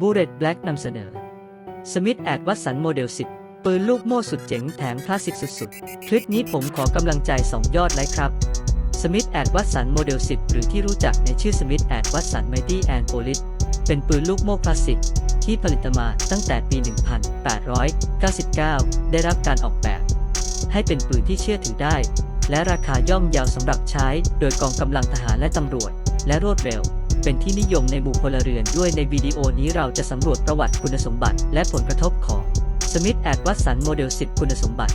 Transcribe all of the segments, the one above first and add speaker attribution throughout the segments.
Speaker 1: บูเรตแบล็กนำเสนอ สมิธแอดวัตสันโมเดล 10 ปืนลูกโม่สุดเจ๋งแถมคลาสสิกสุดๆ คลิปนี้ผมขอกำลังใจ 2 ยอดไลค์ครับ สมิธแอดวัตสันโมเดล 10 หรือที่รู้จักในชื่อสมิธแอดวัตสันไมตี้แอนโพลิสเป็นปืนลูกโม่คลาสสิกที่ผลิตมาตั้งแต่ปี 1899 ได้รับการออกแบบ ให้เป็นปืนที่เชื่อถือได้ และราคาย่อมเยาวสำหรับใช้ โดยกองกำลังทหารและตำรวจ และรวดเร็ว เป็นที่นิยมในหมู่พลเรือนด้วยในวิดีโอนี้เราจะสำรวจประวัติคุณสมบัติ และผลกระทบของ Smith a d w a t s o n Model 10 คุณสมบัติ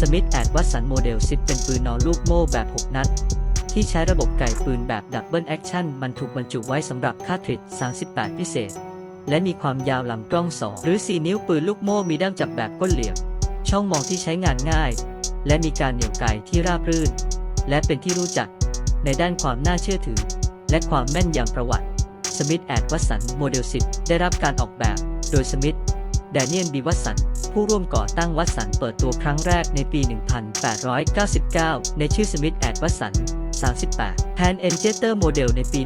Speaker 1: Smith a d w a t s o n Model 10 เป็นปืนนอนลูกโม่แบบ 6 นัด ที่ใช้ระบบไกปืนแบบดับเบิลแอคชั่นมันถูกบรรจุไว้สำหรับคาทริด38 พิเศษ และมีความยาวลำกล้อง 2 หรือ 4 นิ้วปืนลูกโม่มีด้ามจับแบบก้นเหลี่ยม ช่องมองที่ใช้งานง่าย และมีการเหนี่ยวไกที่ราบรื่น และเป็นที่รู้จักในด้านความน่าเชื่อถือ และความแม่นยำประวัติสมิธแอดวัสันโมเดล10 ได้รับการออกแบบโดยสมิธแดเนียลบีวัสันผู้ร่วมก่อตั้งวัสันเปิดตัวครั้งแรกในปี 1899 ในชื่อสมิธแอดวัสัน38แพนเอนเจเตอร์โมเดลในปี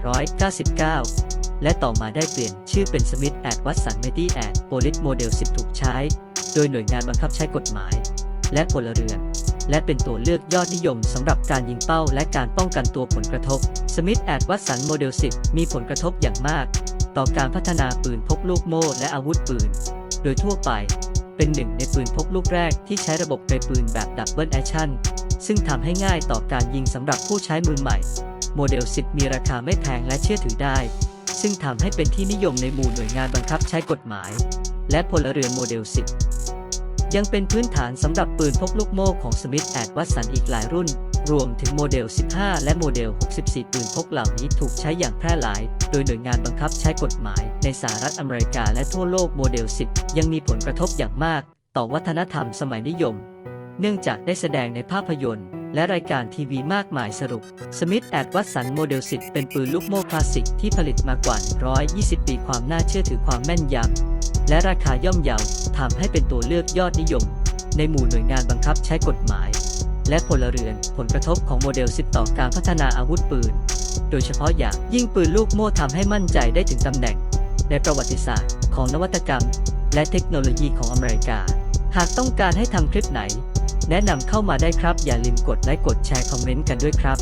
Speaker 1: 1899 และต่อมาได้เปลี่ยนชื่อเป็นสมิธแอดวัสันเมตี้แอดโพลิสโมเดล10 ถูกใช้ โดยหน่วยงานบังคับใช้กฎหมาย และพลเรือน และเป็นตัวเลือกยอดนิยมสำหรับการยิงเป้าและการป้องกันตัวผลกระทบ Smith a d w a t s o n Model 10 มีผลกระทบอย่างมาก ต่อการพัฒนาปืนพกลูกโม่และอาวุธปืน โดยทั่วไป เป็นหนึ่งในปืนพกลูกแรกที่ใช้ระบบไกปืนแบบดับเบิลแอคชั่น ซึ่งทำให้ง่ายต่อการยิงสำหรับผู้ใช้มือใหม่ โมเดล 10 มีราคาไม่แพงและเชื่อถือได้ ซึ่งทำให้เป็นที่นิยมในหมู่หน่วยงานบังคับใช้กฎหมาย และพลเรือนโมเดล 10 ยังเป็นพื้นฐานสำหรับปืนพกลูกโม่ของสมิธแอดวัสันอีกหลายรุ่น รวมถึงโมเดล 15 และโมเดล 64 ปืนพกเหล่านี้ถูกใช้อย่างแพร่หลาย โดยหน่วยงานบังคับใช้กฎหมาย ในสหรัฐอเมริกาและทั่วโลกโมเดล 10 ยังมีผลกระทบอย่างมาก ต่อวัฒนธรรมสมัยนิยม เนื่องจากได้แสดงในภาพยนตร์และรายการทีวีมากมายสรุป Smith a d w a t s o n Model 10เป็นปืนลูกโม่คลาสสิกที่ผลิตมากว่า 120 ปีความน่าเชื่อถือความแม่นยำและราคาย่อมเยาทำให้เป็นตัวเลือกยอดนิยม ในหมู่หน่วยงานบังคับใช้กฎหมาย และพลเรือน ผลกระทบของโมเดล 10 ต่อการพัฒนาอาวุธปืน โดยเฉพาะอย่างยิ่งปืนลูกโม่ทำให้มั่นใจได้ถึงตำแหน่ง ในประวัติศาสตร์ของนวัตกรรม และเทคโนโลยีของอเมริกา หากต้องการให้ทำคลิปไหน แนะนำเข้ามาได้ครับ อย่าลืมกดไลค์กดแชร์คอมเมนต์กันด้วยครับ